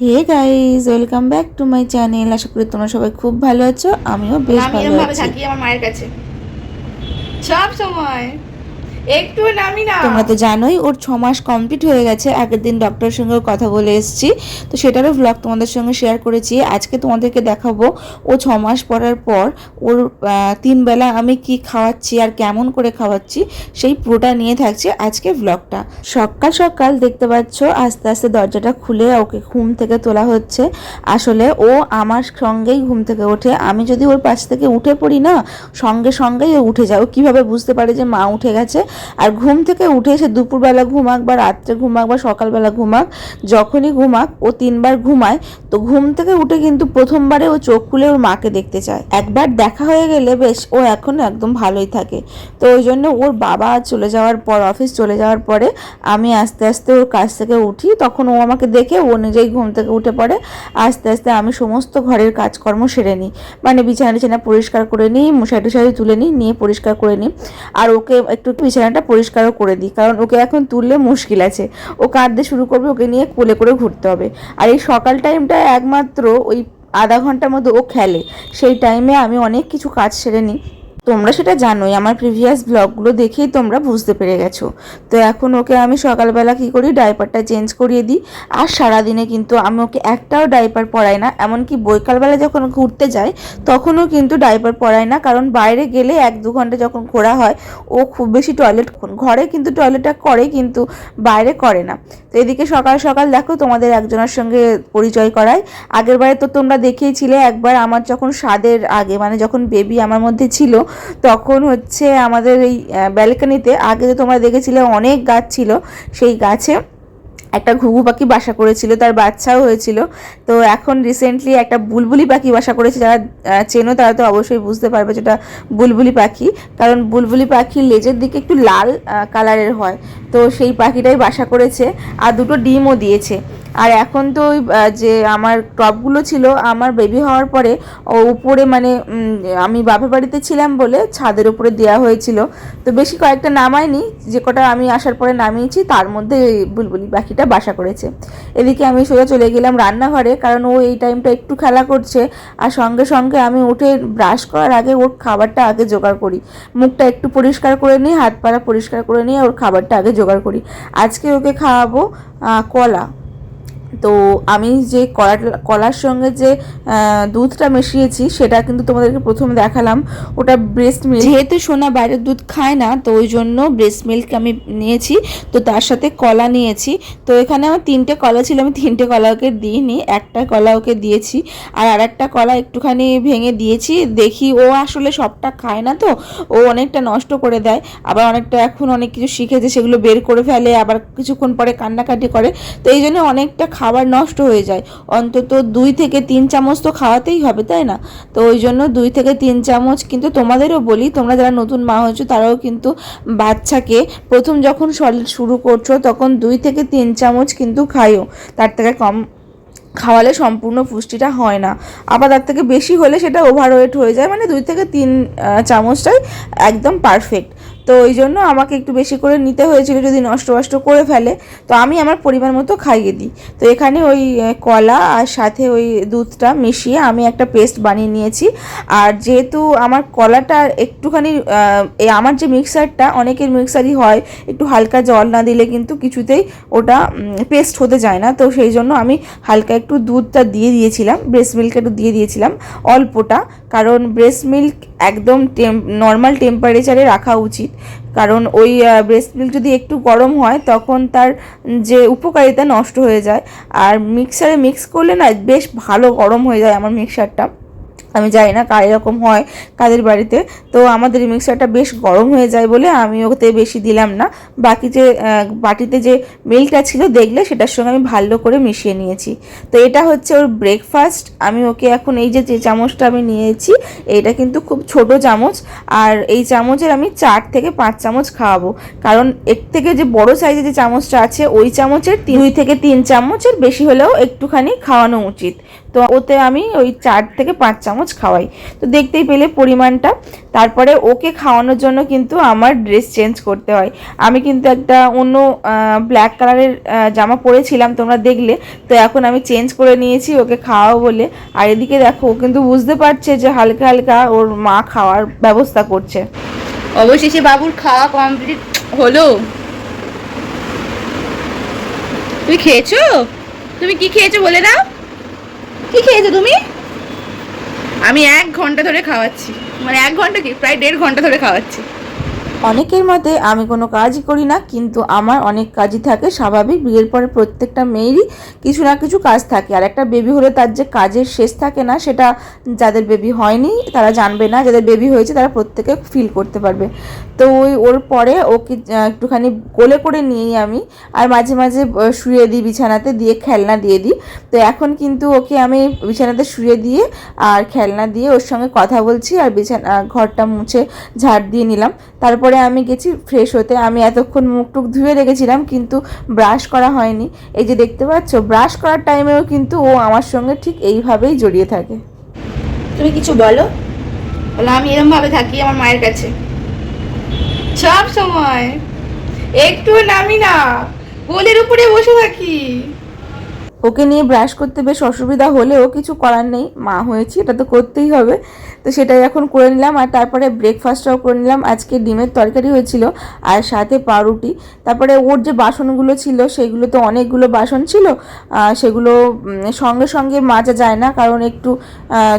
Hey guys welcome back to my channel আশা করি তোমরা সবাই খুব ভালো আছো আমিও বেশ ভালো আছি। থাকি আমার মায়ের কাছে। সব সময়। একটু নামি না। তোমরা তো জানোই, ওর ছ মাস কমপ্লিট হয়ে গেছে। আগের দিন ডক্টরের সঙ্গে কথা বলে এসেছি। তো সেটারও ব্লগ তোমাদের সঙ্গে শেয়ার করেছি। আজকে তোমাদেরকে দেখাবো, ও ছ মাস পরার পর ওর তিন বেলা আমি কি খাওয়াচ্ছি আর কেমন করে খাওয়াচ্ছি, সেই পুরোটা নিয়ে থাকছে আজকে ব্লগটা সকাল সকাল দেখতে পাচ্ছ, আস্তে আস্তে দরজাটা খুলে ওকে ঘুম থেকে তোলা হচ্ছে। আসলে ও আমার সঙ্গেই ঘুম থেকে ওঠে। আমি যদি ওর পাশ থেকে উঠে পড়ি না, সঙ্গে সঙ্গেই ও উঠে যায়। ও কীভাবে বুঝতে পারে যে মা উঠে গেছে? আর ঘুম থেকে উঠে সে দুপুরবেলা ঘুমাক বা রাত্রে ঘুমাক বা সকালবেলা ঘুমাক, যখনই ঘুমাক, ও তিনবার ঘুমায়, তো ঘুম থেকে উঠে কিন্তু প্রথমবারে ও চোখ খুলে ওর মাকে দেখতে চায়। একবার দেখা হয়ে গেলে বেশ ও এখন একদম ভালোই থাকে। তো ওই জন্য ওর বাবা চলে যাওয়ার পর, অফিস চলে যাওয়ার পরে আমি আস্তে আস্তে ওর কাছ থেকে উঠি। তখন ও আমাকে দেখে ও নিজেই ঘুম থেকে উঠে পড়ে। আস্তে আস্তে আমি সমস্ত ঘরের কাজকর্ম সেরে নিই। মানে বিছানা টিছানা পরিষ্কার করে নিই, মশারি টুশারি তুলে নিই, নিয়ে পরিষ্কার করে নিই। আর ওকে একটু একটু বিছানাটা পরিষ্কারও করে দিই, কারণ ওকে এখন তুললে মুশকিল আছে। ও কাঁদতে শুরু করবে, ওকে নিয়ে কোলে করে ঘুরতে হবে। আর এই সকাল টাইমটা একমাত্র ওই আধা ঘণ্টার মধ্যে ও খেলে। সেই টাইমে আমি অনেক কিছু কাজ সেরে নিই। তোমরা সেটা জানোই, আমার প্রিভিয়াস ব্লগগুলো দেখেই তোমরা বুঝতে পেরে গেছো। তো এখন ওকে আমি সকালবেলা কি করি ডাইপারটা চেঞ্জ করিয়ে দিই। আর সারাদিনে কিন্তু আমি ওকে একটাও ডাইপার পরাই না, এমনকি বৈকালবেলা যখন ঘুরতে যাই তখনও কিন্তু ডাইপার পরাই না, কারণ বাইরে গেলে এক দু ঘণ্টা যখন ঘোরা হয়, ও খুব বেশি টয়লেট ঘরে কিন্তু টয়লেটটা করে, কিন্তু বাইরে করে না। তো এদিকে সকাল সকাল দেখো, তোমাদের একজনের সঙ্গে পরিচয় করায় আগের বারে তো তোমরা দেখিয়েছিলে একবার আমার যখন স্বাদের আগে মানে যখন বেবি আমার মধ্যে ছিল তখন হচ্ছে আমাদের এই ব্যালকনিতে আগে তো তোমরা দেখেছিলে অনেক গাছ ছিল, সেই গাছে একটা ঘুঘু পাখি বাসা করেছিল, তার বাচ্চাও হয়েছিল। তো এখন রিসেন্টলি একটা বুলবুলি পাখি বাসা করেছে, যারা চেনো তারা তো অবশ্যই বুঝতে পারবে যেটা বুলবুলি পাখি। কারণ বুলবুলি পাখির লেজের দিকে একটু লাল কালারের হয়। তো সেই পাখিটাই বাসা করেছে, আর দুটো ডিমও দিয়েছে। আর এখন তো ওই যে আমার টপগুলো ছিল, আমার বেবি হওয়ার পরে ও উপরে মানে আমি বাপের বাড়িতে ছিলাম বলে ছাদের উপরে দেওয়া হয়েছিল। তো বেশি কয়েকটা নামায়নি, যে কটা আমি আসার পরে নামিয়েছি, তার মধ্যে বুলবুলি পাখিটা বাসা করেছে। এদিকে আমি সোজা চলে গেলাম রান্নাঘরে, কারণ ও এই টাইমটা একটু খেলা করছে, আর সঙ্গে সঙ্গে আমি উঠে ব্রাশ করার আগে ওর খাবারটা আগে জোগাড় করি। মুখটা একটু পরিষ্কার করে নিই হাত পাড়া পরিষ্কার করে নিয়ে ওর খাবারটা আগে জোগাড় করি। আজকে ওকে খাওয়াবো কলা। তো আমি যে কলা, কলার সঙ্গে যে দুধটা মিশিয়েছি, সেটা কিন্তু তোমাদেরকে প্রথমে দেখালাম। ওটা ব্রেস্ট মিল্ক যেহেতু সোনা বাইরের দুধ খায় না, তো ওই জন্য ব্রেস্ট মিল্ক আমি নিয়েছি। তো তার সাথে কলা নিয়েছি। তো এখানে আমার তিনটে কলা ছিল, আমি তিনটে কলা ওকে দিইনি, একটা কলা ওকে দিয়েছি। আর আর একটা কলা একটুখানি ভেঙে দিয়েছি। দেখি ও আসলে সবটা খায় না তো, ও অনেকটা নষ্ট করে দেয়। আবার অনেকটা এখন অনেক কিছু শিখেছে, সেগুলো বের করে ফেলে, আবার কিছুক্ষণ পরে কান্নাকাটি করে। তো এই জন্য অনেকটা খাবার নষ্ট হয়ে যায়। অন্তত দুই থেকে তিন চামচ তো খাওয়াতেই হবে, তাই না? তো ওই জন্য দুই থেকে তিন চামচ কিন্তু তোমাদেরও বলি, তোমরা যারা নতুন মা হয়েছো তারাও কিন্তু বাচ্চাকে প্রথম যখন সলিড শুরু করছ তখন দুই থেকে তিন চামচ কিন্তু খাইও। তার থেকে কম খাওয়ালে সম্পূর্ণ পুষ্টিটা হয় না। আবার তার থেকে বেশি হলে সেটা ওভারওয়েট হয়ে যায় মানে দুই থেকে তিন চামচটাই একদম পারফেক্ট তো ওই জন্য আমাকে একটু বেশি করে নিতে হয়েছিল যদি নষ্ট নষ্ট করে ফেলে, তো আমি আমার পরিমাণ মতো খাইয়ে দিই। তো এখানে ওই কলা আর সাথে ওই দুধটা মিশিয়ে আমি একটা পেস্ট বানিয়ে নিয়েছি। আর যেহেতু আমার কলাটা একটুখানি আমার যে মিক্সারটা, অনেকের মিক্সারই হয়, একটু হালকা জল না দিলে কিন্তু কিছুতেই ওটা পেস্ট হতে যায় না। তো সেই জন্য আমি হালকা একটু দুধটা দিয়ে দিয়েছিলাম, ব্রেস্ট মিল্ক একটু দিয়ে দিয়েছিলাম, অল্পটা। কারণ ব্রেস্ট মিল্ক একদম টেম নর্মাল টেম্পারেচারে রাখা উচিত। কারণ ওই ব্রেস্ট মিল্ক যদি একটু গরম হয়, তখন তার যে উপকারিতা নষ্ট হয়ে যায়। আর মিক্সারে মিক্স করলে না, বেশ ভালো গরম হয়ে যায় আমার মিক্সারটা আমি জানি না কার এরকম হয় কাদের বাড়িতে। তো আমাদের মিক্সারটা বেশ গরম হয়ে যায় বলে আমি ওতে বেশি দিলাম না। বাকি যে বাটিতে যে মিল্কটা ছিল দেখলে সেটার সঙ্গে আমি ভালো করে মিশিয়ে নিয়েছি। তো এটা হচ্ছে ওর ব্রেকফাস্ট আমি ওকে এখন এই যে যে চামচটা আমি নিয়েছি, এইটা কিন্তু খুব ছোট চামচ। আর এই চামচের আমি চার থেকে পাঁচ চামচ খাওয়াবো। কারণ এর থেকে যে বড় সাইজের যে চামচটা আছে, ওই চামচের দুই থেকে তিন চামচের বেশি হলেও একটুখানি খাওয়ানো উচিত। তো ওতে আমি ওই চার থেকে পাঁচ চামচ খাওয়াই। তো দেখতেই পেলে পরিমাণটা। তারপরে ওকে খাওয়ানোর জন্য কিন্তু আমার ড্রেস চেঞ্জ করতে হয়। আমি কিন্তু একটা অন্য ব্ল্যাক কালারের জামা পরেছিলাম, তোমরা দেখলে। তো এখন আমি চেঞ্জ করে নিয়েছি, ওকে খাওয়াবো বলে। আর এদিকে দেখো, ও কিন্তু বুঝতে পারছে যে হালকা হালকা ওর মা খাওয়ার ব্যবস্থা করছে। অবশেষে বাবুর খাওয়া কমপ্লিট হলো। তুমি খেয়েছো? তুমি কি খেয়েছো বলে দাও। কি খেয়েছো তুমি? আমি এক ঘণ্টা ধরে খাওয়াচ্ছি। মানে এক ঘণ্টা কি? প্রায় দেড় ঘণ্টা ধরে খাওয়াচ্ছি। অনেকের মতে আমি কোনো কাজই করি না, কিন্তু আমার অনেক কাজই থাকে স্বাভাবিক। বিয়ের পরে প্রত্যেকটা মেয়েরই কিছু না কিছু কাজ থাকে। আর একটা বেবি হলে তার যে কাজের শেষ থাকে না, সেটা যাদের বেবি হয়নি, তারা জানবে না। যাদের বেবি হয়েছে, তারা প্রত্যেকে ফিল করতে পারবে। তো ওই ওর পরে ওকে একটুখানি কোলে করে নিয়েই আমি, আর মাঝে মাঝে শুয়ে দিই বিছানাতে দিয়ে খেলনা দিয়ে দিই। তো এখন কিন্তু ওকে আমি বিছানাতে শুয়ে দিয়ে আর খেলনা দিয়ে ওর সঙ্গে কথা বলছি, আর বিছানা, ঘরটা মুছে ঝাড় দিয়ে নিলাম। তারপরে আমি গেছি ফ্রেশ হতে। আমি এতক্ষণ মুখ টুক ধুয়ে রেখেছিলাম, কিন্তু ব্রাশ করা হয়নি। এই যে দেখতে পাচ্ছ ব্রাশ করার টাইমেও কিন্তু ও আমার সঙ্গে ঠিক এইভাবেই জড়িয়ে থাকে। তুমি কিছু বলো? বলো আমি এরকম ভাবে থাকি আমার মায়ের কাছে। সব সময়। একটু নামি না। কোলের উপরে বসে থাকি। ওকে নিয়ে ব্রাশ করতে বেশ অসুবিধা হলেও কিছু করার নেই। মা হয়েছি, এটা তো করতেই হবে। তো সেটাই এখন করে নিলাম আর তারপরে ব্রেকফাস্টটাও করে নিলাম। আজকে ডিমের তরকারি হয়েছিল আর সাথে পাউরুটি। তারপরে ওর যে বাসনগুলো ছিল, সেগুলো তো অনেকগুলো বাসন ছিল। সেগুলো সঙ্গে সঙ্গে মাজা যায় না, কারণ একটু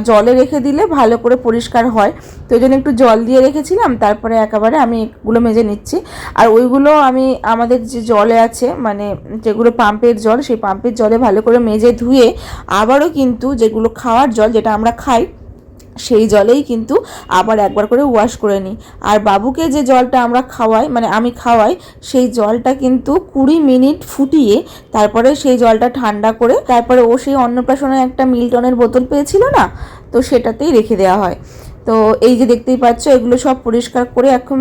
জলে রেখে দিলে ভালো করে পরিষ্কার হয়। তো ওই জন্য একটু জল দিয়ে রেখেছিলাম, তারপরে একেবারে আমি এগুলো মেজে নিচ্ছি। আর ওইগুলো আমি, আমাদের যে জলে আছে মানে যেগুলো পাম্পের জল, সেই পাম্পের জলে ভালো করে মেজে ধুয়ে আবারও কিন্তু যেগুলো খাওয়ার জল যেটা আমরা খাই, সেই জলেই কিন্তু আবার একবার করে ওয়াশ করে নিই। আর বাবুকে যে জলটা আমরা খাওয়াই মানে আমি খাওয়াই, সেই জলটা কিন্তু কুড়ি মিনিট ফুটিয়ে তারপরে সেই জলটা ঠান্ডা করে, তারপরে ও সেই অন্নপ্রাশনের একটা মিল্টনের বোতল পেয়েছিল না, তো সেটাতেই রেখে দেওয়া হয়। তো এই যে দেখতেই পাচ্ছ, এগুলো সব পরিষ্কার করে এখন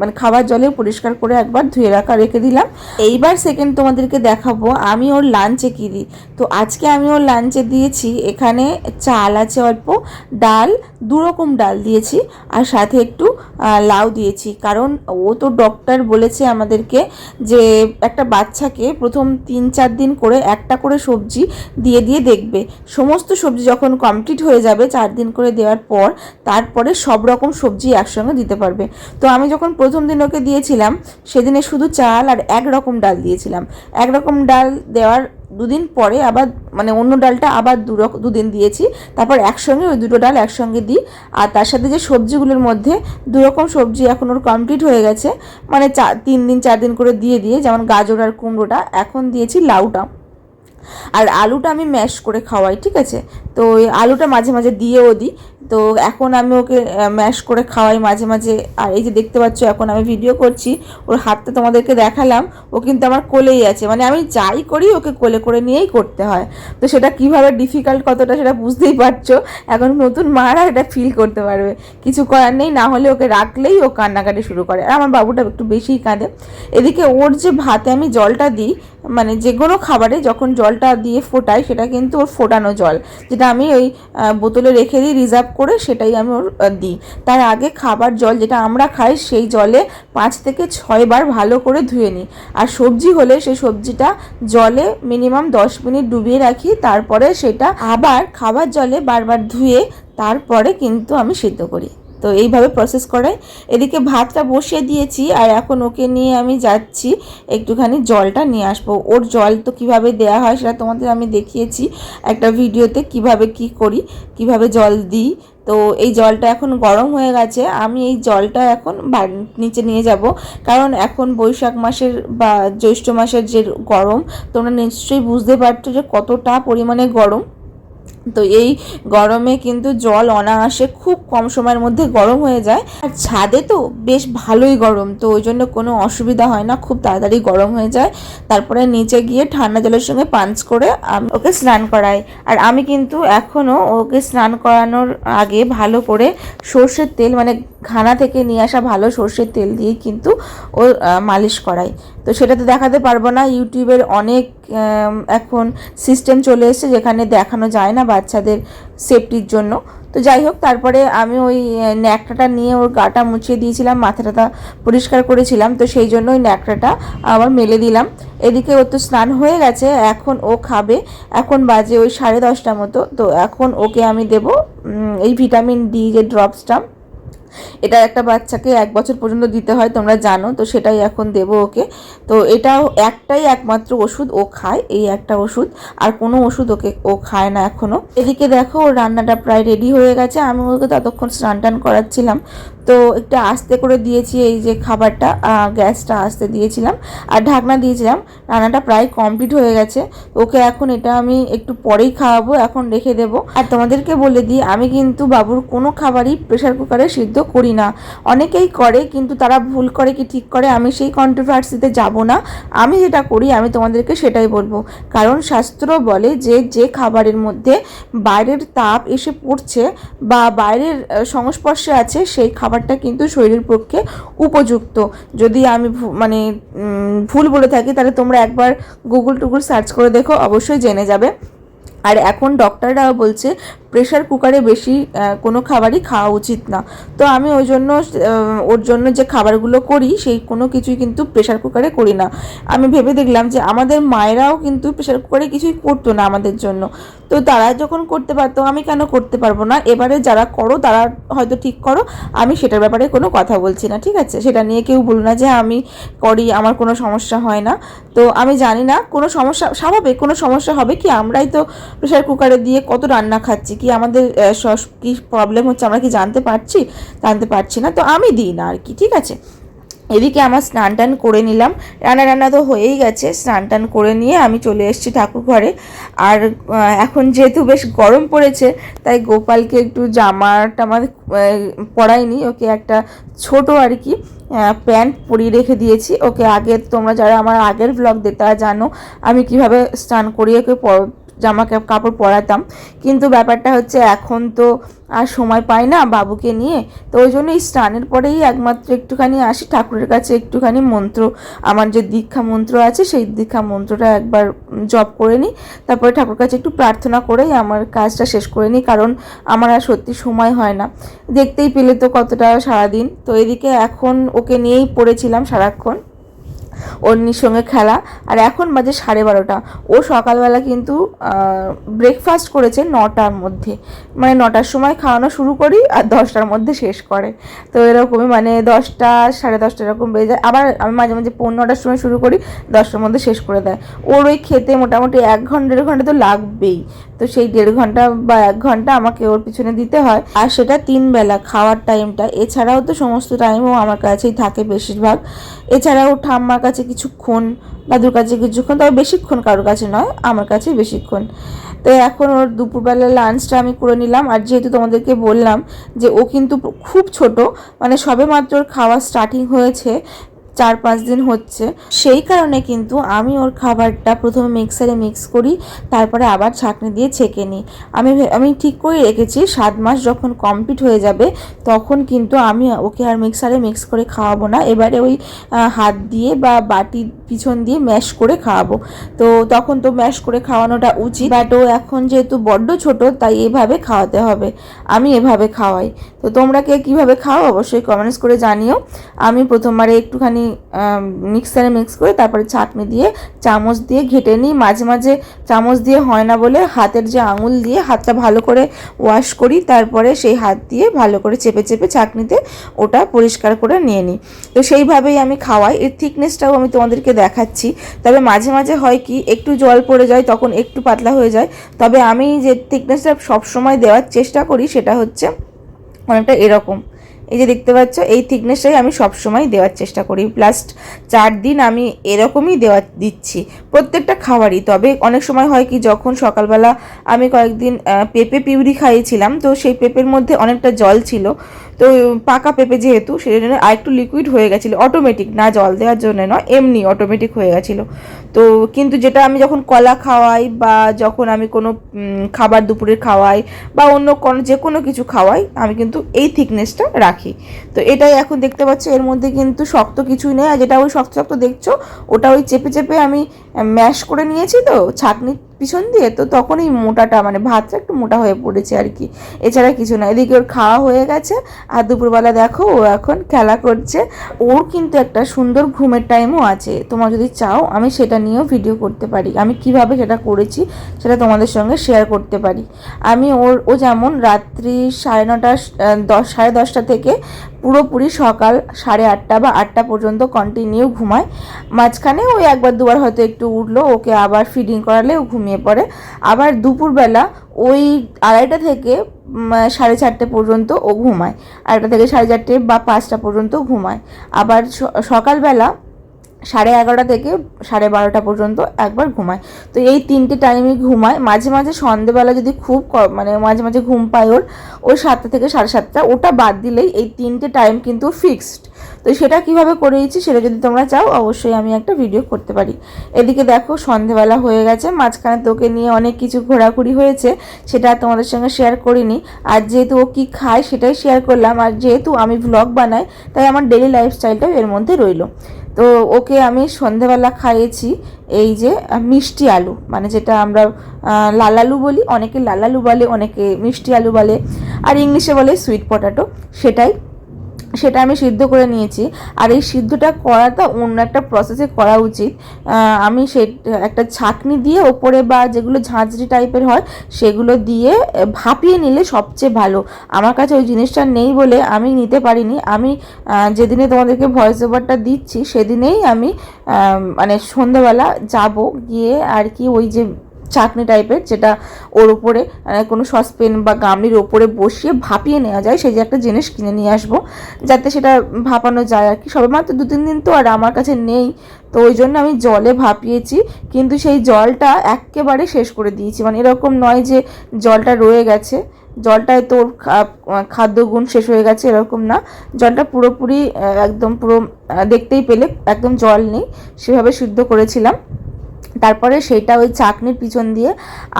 মানে খাবার জলে পরিষ্কার করে একবার ধুয়ে রাখা, রেখে দিলাম। এইবার সেকেন্ড তোমাদেরকে দেখাবো, আমি ওর লাঞ্চে কী দিই। তো আজকে আমি ওর লাঞ্চে দিয়েছি, এখানে চাল আছে অল্প, ডাল, দু রকম ডাল দিয়েছি, আর সাথে একটু লাউ দিয়েছি। কারণ ও তো ডক্টর বলেছে আমাদেরকে যে একটা বাচ্চাকে প্রথম তিন চার দিন করে একটা করে সবজি দিয়ে দিয়ে দেখবে। সমস্ত সবজি যখন কমপ্লিট হয়ে যাবে, চার দিন করে দেওয়ার পর তারপরে সব রকম সবজি একসঙ্গে দিতে পারবে। তো আমি যখন প্রথম দিন ওকে দিয়েছিলাম, সেদিনে শুধু চাল আর এক রকম ডাল দিয়েছিলাম। এক রকম ডাল দেওয়ার দুদিন পরে আবার মানে অন্য ডালটা আবার দু দুদিন দিয়েছি। তারপর একসঙ্গে ওই দুটো ডাল একসঙ্গে দিই। আর তার সাথে যে সবজিগুলোর মধ্যে দু রকম সবজি এখন ওর কমপ্লিট হয়ে গেছে মানে চা, তিন দিন, চার দিন করে দিয়ে দিয়ে, যেমন গাজর আর কুমড়োটা, এখন দিয়েছি লাউটা। আর আলুটা আমি ম্যাশ করে খাওয়াই, ঠিক আছে? তো ওই আলুটা মাঝে মাঝে দিয়েও দিই। তো এখন আমি ওকে ম্যাশ করে খাওয়াই মাঝে মাঝে। আর এই যে দেখতে পাচ্ছ, এখন আমি ভিডিও করছি। ওর হাতটা তোমাদেরকে দেখালাম। ও কিন্তু আমার কোলেই আছে। মানে আমি যাই করি, ওকে কোলে করে নিয়েই করতে হয়। তো সেটা কীভাবে ডিফিকাল্ট কতটা সেটা বুঝতেই পারছ? এখন নতুন মারা এটা ফিল করতে পারবে। কিছু করার নেই, না হলে ওকে রাখলেই ও কান্নাকাটি শুরু করে। আর আমার বাবুটা একটু বেশিই কাঁদে। এদিকে ওর যে ভাতে আমি জলটা দিই মানে যে কোনো খাবারে যখন জলটা দিয়ে ফোটাই, সেটা কিন্তু ওর ফোটানো জল। যেটা আমি ওই বোতলে রেখে দিই রিজার্ভ করে সেটাই আমি ওর দিই। তার আগে খাবার জল যেটা আমরা খাই, সেই জলে পাঁচ থেকে ছয়বার ভালো করে ধুয়ে নিই। আর সবজি হলে সেই সবজিটা জলে মিনিমাম দশ মিনিট ডুবিয়ে রাখি, তারপরে সেটা আবার খাবার জলে বারবার ধুয়ে, তারপরে কিন্তু আমি সিদ্ধ করি। তো এইভাবে প্রসেস করাই এদিকে ভাতটা বসিয়ে দিয়েছি আর এখন ওকে নিয়ে আমি যাচ্ছি, একটুখানি জলটা নিয়ে আসব। ওর জল তো কীভাবে দেয়া হয় সেটা তোমাদের আমি দেখিয়েছি, একটা ভিডিওতে কীভাবে কি করি, কীভাবে জল দিই। তো এই জলটা এখন গরম হয়ে গেছে, আমি এই জলটা এখন নিচে নিয়ে যাব। কারণ এখন বৈশাখ মাসের বা জ্যৈষ্ঠ মাসের যে গরম, তোমরা নিশ্চয়ই বুঝতে পারছ যে কতটা পরিমাণে গরম। তো এই গরমে কিন্তু জল অনায়াসে খুব কম সময়ের মধ্যে গরম হয়ে যায়। আর ছাদে তো বেশ ভালোই গরম, তো ওই জন্য কোনো অসুবিধা হয় না, খুব তাড়াতাড়ি গরম হয়ে যায়। তারপরে নিচে গিয়ে ঠান্ডা জলের সঙ্গে পাঞ্চ করে আমি ওকে স্নান করাই। আর আমি কিন্তু এখনও ওকে স্নান করানোর আগে ভালো করে সর্ষের তেল মানে ঘানা থেকে নিয়ে আসা ভালো সর্ষের তেল দিয়ে কিন্তু ও মালিশ করাই। তো সেটা তো দেখাতে পারব না। ইউটিউবের অনেক এখন সিস্টেম চলে এসেছে যেখানে দেখানো যায় না বাচ্চাদের সেফটির জন্য। তো যাই হোক, তারপরে আমি ওই ন্যাকড়াটা নিয়ে ওর গাটা মুছিয়ে দিয়েছিলাম, মাথাটা পরিষ্কার করেছিলাম, তো সেই জন্য ওই ন্যাকড়াটা আবার মেলে দিলাম। এদিকে ওর তো স্নান হয়ে গেছে, এখন ও খাবে। এখন বাজে ওই সাড়ে দশটা মতো, তো এখন ওকে আমি দেবো এই ভিটামিন ডি যে ড্রপসটা এটা একটা বাচ্চাকে এক বছর পর্যন্ত দিতে হয়, তোমরা জানো, তো সেটাই এখন দেবো ওকে। তো এটাও একটাই একমাত্র ওষুধ ও খায়, এই একটা ওষুধ। আর কোনো ওষুধ ওকে, ও খায় না এখনও এদিকে দেখো, ওর রান্নাটা প্রায় রেডি হয়ে গেছে। আমি ওকে ততক্ষণ স্নান টান করাচ্ছিলাম। তো একটু আস্তে করে দিয়েছি এই যে খাবারটা গ্যাসটা আস্তে দিয়েছিলাম। আর ঢাকনা দিয়েছিলাম। রান্নাটা প্রায় কমপ্লিট হয়ে গেছে। ওকে এখন এটা আমি একটু পরেই খাওয়াবো, এখন রেখে দেবো। আর তোমাদেরকে বলে দিই, আমি কিন্তু বাবুর কোনো খাবারই প্রেশার কুকারে সিদ্ধ করি না। অনেকেই করে, কিন্তু তারা ভুল করে কি ঠিক করে, আমি সেই কন্ট্রোভার্সিতে যাব না। আমি যেটা করি, আমি তোমাদেরকে সেটাই বলব। কারণ শাস্ত্র বলে যে যে খাবারের মধ্যে বাইরের তাপ এসে পড়ছে বা বাইরের সংস্পর্শে আছে, সেই খাবারটা কিন্তু শরীরের পক্ষে উপযুক্ত। যদি আমি মানে ভুল বলে থাকি, তাহলে তোমরা একবার গুগল টুগল সার্চ করে দেখো, অবশ্যই জেনে যাবে। আর এখন ডক্টররাও বলছে প্রেশার কুকারে বেশি কোনো খাবারই খাওয়া উচিত না। তো আমি ওই জন্য ওর জন্য যে খাবারগুলো করি, সেই কোনো কিছুই কিন্তু প্রেশার কুকারে করি না। আমি ভেবে দেখলাম যে আমাদের মায়েরাও কিন্তু প্রেশার কুকারে কিছুই করতো না আমাদের জন্য। তো তারা যখন করতে পারতো, আমি কেন করতে পারব না? এবারে যারা করো, তারা হয়তো ঠিক করো। আমি সেটার ব্যাপারে কোনো কথা বলছি না, ঠিক আছে? সেটা নিয়ে কেউ বলো না যে আমি করি, আমার কোনো সমস্যা হয় না। তো আমি জানি না, কোনো সমস্যা, স্বাভাবিক কোনো সমস্যা হবে কি? আমরাই তো প্রেশার কুকারে দিয়ে কত রান্না খাচ্ছি কি আমাদের কি প্রবলেম হচ্ছে আমরা কি জানতে পারছি? জানতে পারছি না, তো আমি দিই না আর কি, ঠিক আছে? এদিকে আমার স্নান টান করে নিলাম। রান্না রান্না তো হয়েই গেছে, স্নান টান করে নিয়ে আমি চলে এসেছি ঠাকুর ঘরে। আর এখন যেহেতু বেশ গরম পড়েছে, তাই গোপালকে একটু জামা টামা পরাইনি, ওকে একটা ছোট আর কি প্যান্ট পরিয়ে রেখে দিয়েছি। ওকে আগে তোমরা যারা আমার আগের ব্লগ দেখতে জানো, আমি কীভাবে স্নান করিয়ে ওকে জামা কাপড় পরাতাম। কিন্তু ব্যাপারটা হচ্ছে এখন তো আর সময় পাই না বাবুকে নিয়ে। তো ওই জন্য এই স্নানের পরেই একমাত্র একটুখানি আসি। ঠাকুরের কাছে একটুখানি মন্ত্র, আমার যে দীক্ষা মন্ত্র আছে, সেই দীক্ষা মন্ত্রটা একবার জপ করে নিই। তারপরে ঠাকুর কাছে একটু প্রার্থনা করেই আমার কাজটা শেষ করে নিই, কারণ আমার আর সত্যি সময় হয় না। দেখতেই পেলে তো কতটা সারাদিন। তো এদিকে এখন ওকে নিয়েই পড়েছিলাম সারাক্ষণ। অন্যির সঙ্গে খেলা। আর এখন বাজে সাড়ে বারোটা। ও সকালবেলা কিন্তু ব্রেকফাস্ট করেছে নটার মধ্যে। মানে নটার সময় খাওয়ানো শুরু করি আর দশটার মধ্যে শেষ করে। তো এরকমই মানে দশটা, সাড়ে দশটা এরকম বেজে যায়। আবার আমি মাঝে মাঝে পৌনে নটার সময় শুরু করি, দশটার মধ্যে শেষ করে দেয়। ওর ওই খেতে মোটামুটি এক ঘণ্টা, দেড় ঘণ্টা তো লাগবেই। তো সেই দেড় ঘণ্টা বা এক ঘণ্টা আমাকে ওর পিছনে দিতে হয়। আর সেটা তিন বেলা খাওয়ার টাইমটা এছাড়াও তো সমস্ত টাইমও আমার কাছেই থাকে বেশিরভাগ। এছাড়াও ঠাম্মার কাছে কিছুক্ষণ দাদুর কাছে কিছুক্ষণ তবে বেশিক্ষণ কারোর কাছে নয়, আমার কাছে বেশিক্ষণ তো এখন ওর দুপুরবেলা লাঞ্চটা আমি করে নিলাম। আর যেহেতু তোমাদেরকে বললাম যে ও কিন্তু খুব ছোট মানে সবে মাত্র ওর খাওয়া স্টার্টিং হয়েছে চার পাঁচ দিন হচ্ছে। সেই কারণে কিন্তু আমি ওর খাবারটা প্রথমে মিক্সারে মিক্স করি, তারপরে আবার ছাঁকনি দিয়ে ছেঁকে নিই। আমি আমি ঠিক করে রেখেছি, সাত মাস যখন কমপ্লিট হয়ে যাবে, তখন কিন্তু আমি ওকে আর মিক্সারে মিক্স করে খাওয়াবো না। এবারে ওই হাত দিয়ে বা বাটি পিছন দিয়ে ম্যাশ করে খাওয়াবো। তো তখন তো ম্যাশ করে খাওয়ানোটা উচিত বাট ও এখন যেহেতু বড্ড ছোট, তাই এভাবে খাওয়াতে হবে। আমি এভাবে খাওয়াই। তো তোমরা কে কীভাবে খাও অবশ্যই কমেন্টস করে জানিও। আমি প্রথমবারে একটুখানি মিক্সারে মিক্স করে তারপরে চাটনি দিয়ে চামচ দিয়ে ঘেটে নিই। মাঝে মাঝে চামচ দিয়ে হয় না বলে হাতের যে আঙুল দিয়ে হাতটা ভালো করে ওয়াশ করি, তারপরে সেই হাত দিয়ে ভালো করে চেপে চেপে চাটনিতে ওটা পরিষ্কার করে নিয়ে নিই। তো সেইভাবেই আমি খাওয়াই। এর থিকনেসটাও আমি তোমাদেরকে দেখাচ্ছি। তবে মাঝে মাঝে হয় কি, একটু জল পড়ে যায়, তখন একটু পাতলা হয়ে যায়। তবে আমি যে থিকনেসটা সবসময় দেওয়ার চেষ্টা করি, সেটা হচ্ছে অনেকটা এরকম। এই যে দেখতে পাচ্ছ, এই থিকনেসটাই আমি সবসময় দেওয়ার চেষ্টা করি। প্লাস চার দিন আমি এরকমই দেওয়া দিচ্ছি প্রত্যেকটা খাবারই। তবে অনেক সময় হয় কি, যখন সকালবেলা আমি কয়েকদিন পেঁপে পিউরি খাইয়েছিলাম, তো সেই পেঁপের মধ্যে অনেকটা জল ছিল। তো পাকা পেঁপে যেহেতু সেই জন্য আরেকটু লিকুইড হয়ে গেছিল অটোমেটিক না জল দেওয়ার জন্য নয়, এমনি অটোমেটিক হয়ে গেছিল। তো কিন্তু যেটা আমি যখন কলা খাওয়াই বা যখন আমি কোনো খাবার দুপুরে খাওয়াই বা অন্য কোনো, যে কোনো কিছু খাওয়াই, আমি কিন্তু এই থিকনেসটা রাখি। তো এটাই এখন দেখতে পাচ্ছ, এর মধ্যে কিন্তু শক্ত কিছুই নেই, আর যেটা ওই শক্ত শক্ত দেখছ, ওটা ওই চেপে চেপে আমি ম্যাশ করে নিয়েছি তো ছাঁকনি পিছন দিয়ে, তো তখন এই মোটাটা মানে ভাতটা একটু মোটা হয়ে পড়েছে আর কি। এছাড়া কিছু না, এদিকে ওর খাওয়া হয়ে গেছে। আর দুপুরবেলা দেখো, ও এখন খেলা করছে। ওর কিন্তু একটা সুন্দর ঘুমের টাইমও আছে। তোমরা যদি চাও, আমি সেটা নিয়েও ভিডিও করতে পারি। আমি কীভাবে সেটা করেছি, সেটা তোমাদের সঙ্গে শেয়ার করতে পারি। আমি ওর, ও যেমন রাত্রি সাড়ে নটা দশ, সাড়ে দশটা থেকে পুরোপুরি সকাল সাড়ে আটটা বা আটটা পর্যন্ত কন্টিনিউ ঘুমায়। মাঝখানে ওই একবার দুবার হয়তো একটু উঠল, ওকে আবার ফিডিং করালে ও ঘুমিয়ে পড়ে। আবার দুপুরবেলা ওই আড়াইটা থেকে সাড়ে চারটে পর্যন্ত ও ঘুমায়। আড়াইটা থেকে সাড়ে চারটে বা পাঁচটা পর্যন্ত ঘুমায়। আবার সকালবেলা সাড়ে এগারোটা থেকে সাড়ে বারোটা পর্যন্ত একবার ঘুমায়। তো এই তিনটে টাইমই ঘুমায়। মাঝে মাঝে সন্ধেবেলা যদি খুব মানে মাঝে মাঝে ঘুম পায় ওর ওই সাতটা থেকে সাড়ে সাতটা, ওটা বাদ দিলেই এই তিনটে টাইম কিন্তু ফিক্সড তো সেটা কীভাবে করেছি সেটা যদি তোমরা চাও, অবশ্যই আমি একটা ভিডিও করতে পারি। এদিকে দেখো, সন্ধেবেলা হয়ে গেছে। মাঝখানে তোকে নিয়ে অনেক কিছু ঘোরাঘুরি হয়েছে, সেটা তোমাদের সঙ্গে শেয়ার করিনি। আর যেহেতু ও কী খায় সেটাই শেয়ার করলাম। আর যেহেতু আমি ভ্লগ বানাই, তাই আমার ডেলি লাইফস্টাইলটাও এর মধ্যে রইল। তো ওকে আমি সন্ধেবেলা খাইয়েছি, এই যে মিষ্টি আলু। মানে যেটা আমরা লালালু বলি, অনেকে লাল আলু বলে, অনেকে মিষ্টি আলু বলে, আর ইংলিশে বলে সুইট পটাটো সেটাই সেটা আমি সিদ্ধ করে নিয়েছি। আর এই সিদ্ধটা করাটা অন্য একটা প্রসেসে করা উচিত। আমি সে, একটা ছাঁকনি দিয়ে ওপরে বা যেগুলো ঝাঁঝরি টাইপের হয়, সেগুলো দিয়ে ভাপিয়ে নিলে সবচেয়ে ভালো। আমার কাছে ওই জিনিসটা নেই বলে আমি নিতে পারিনি। আমি যেদিনে তোমাদেরকে ভয়েস ওভারটা দিচ্ছি, সেদিনেই আমি মানে সন্ধ্যাবেলা যাব গিয়ে আর কি ওই যে চাটনি টাইপের যেটা ওর উপরে কোনো সসপেন বা গামলির ওপরে বসিয়ে ভাপিয়ে নেওয়া যায়, সেই যে একটা জিনিস কিনে নিয়ে আসব, যাতে সেটা ভাপানো যায় আর কি। সবে মাত্র দু, তিন দিন তো আর আমার কাছে নেই, তো ওই জন্য আমি জলে ভাপিয়েছি, কিন্তু সেই জলটা একেবারে শেষ করে দিয়েছি। মানে এরকম নয় যে জলটা রয়ে গেছে, জলটায় তোর খাদ্যগুণ শেষ হয়ে গেছে, এরকম না। জলটা পুরোপুরি একদম পুরো দেখতেই পেলে, একদম জল নেই, সেভাবে সিদ্ধ করেছিলাম। তারপরে সেটা ওই চাকনির পিছন দিয়ে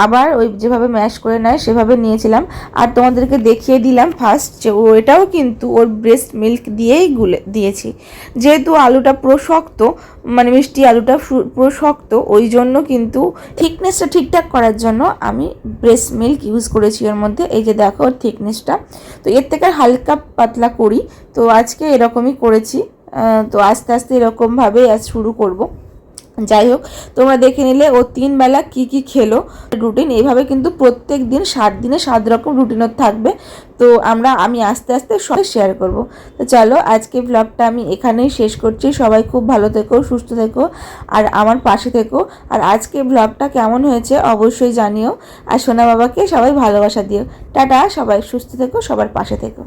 আবার ওই যেভাবে ম্যাশ করে নেয়, সেভাবে নিয়েছিলাম। আর তোমাদেরকে দেখিয়ে দিলাম ফার্স্ট যে এটাও কিন্তু ওর ব্রেস্ট মিল্ক দিয়েই গুলে, দিয়েছি। যেহেতু আলুটা পুরো শক্ত মানে মিষ্টি আলুটা পুরো শক্ত, ওই জন্য কিন্তু থিকনেসটা ঠিকঠাক করার জন্য আমি ব্রেস্ট মিল্ক ইউজ করেছি ওর মধ্যে। এই যে দেখো ওর থিকনেসটা তো এর থেকে হালকা পাতলা করি। তো আজকে এরকমই করেছি। তো আস্তে আস্তে এরকমভাবেই আজ শুরু করব। যাই হোক তোমরা দেখে নিলে ও তিন বেলা কি কি খেলো। রুটিন এইভাবে কিন্তু প্রত্যেক দিন সাত দিনে সাত রকম রুটিনও থাকবে। তো আমরা, আমি আস্তে আস্তে সবাই শেয়ার করব। তো চলো, আজকে ব্লগটা আমি এখানেই শেষ করছি। সবাই খুব ভালো থেকো, সুস্থ থেকো, আর আমার পাশে থেকো। আর আজকে ব্লগটা কেমন হয়েছে অবশ্যই জানিও। আর সোনা বাবাকে সবাই ভালোবাসা দিও। টাটা, সবাই সুস্থ থেকো, সবার পাশে থেকো।